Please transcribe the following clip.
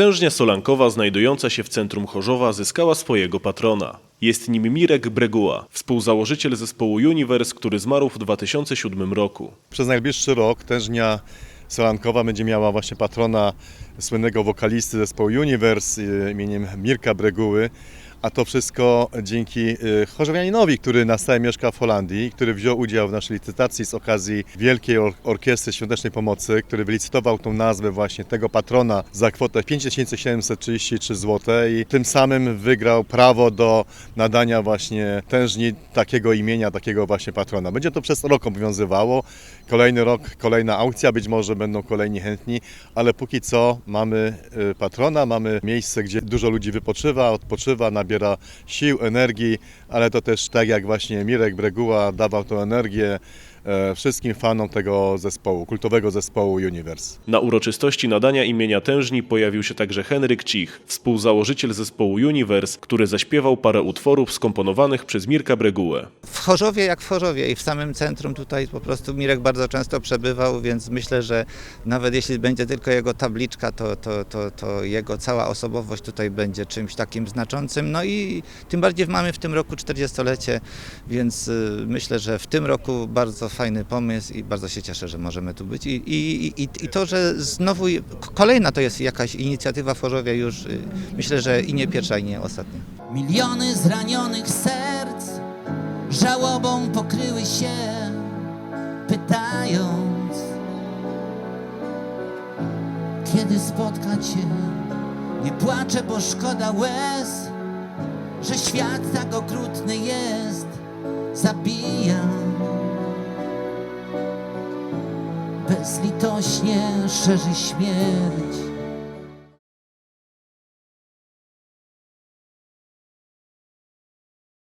Tężnia Solankowa znajdująca się w centrum Chorzowa zyskała swojego patrona. Jest nim Mirek Breguła, współzałożyciel zespołu Universe, który zmarł w 2007 roku. Przez najbliższy rok tężnia Solankowa będzie miała właśnie patrona słynnego wokalisty zespołu Universe y, imieniem Mirka Breguły. A to wszystko dzięki y, chorzowianinowi, który na stałe mieszka w Holandii, który wziął udział w naszej licytacji z okazji Wielkiej Or- Orkiestry Świątecznej Pomocy, który wylicytował tą nazwę właśnie tego patrona za kwotę 5733 zł i tym samym wygrał prawo do nadania właśnie tężni takiego imienia, takiego właśnie patrona. Będzie to przez rok obowiązywało. Kolejny rok, kolejna aukcja, być może będą kolejni chętni, ale póki co mamy y, patrona, mamy miejsce, gdzie dużo ludzi wypoczywa, odpoczywa, nabiera sił, energii, ale to też tak jak właśnie Mirek Breguła dawał tą energię wszystkim fanom tego zespołu, kultowego zespołu Universe. Na uroczystości nadania imienia tężni pojawił się także Henryk Cich, współzałożyciel zespołu Universe, który zaśpiewał parę utworów skomponowanych przez Mirka Bregułę. w Chorzowie jak w Chorzowie i w samym centrum tutaj po prostu Mirek bardzo często przebywał, więc myślę, że nawet jeśli będzie tylko jego tabliczka, to, to, to, to jego cała osobowość tutaj będzie czymś takim znaczącym. No i tym bardziej mamy w tym roku 40-lecie, więc y, myślę, że w tym roku bardzo fajny pomysł i bardzo się cieszę, że możemy tu być. I, i, i, i to, że znowu kolejna to jest jakaś inicjatywa w Chorzowie już y, myślę, że i nie pierwsza, i nie ostatnia. Miliony zranionych serc żałobą pokryły się, pytając, kiedy spotkać się. Nie płaczę, bo szkoda łez, że świat tak okrutny jest, zabija. Bezlitośnie szerzy śmierć.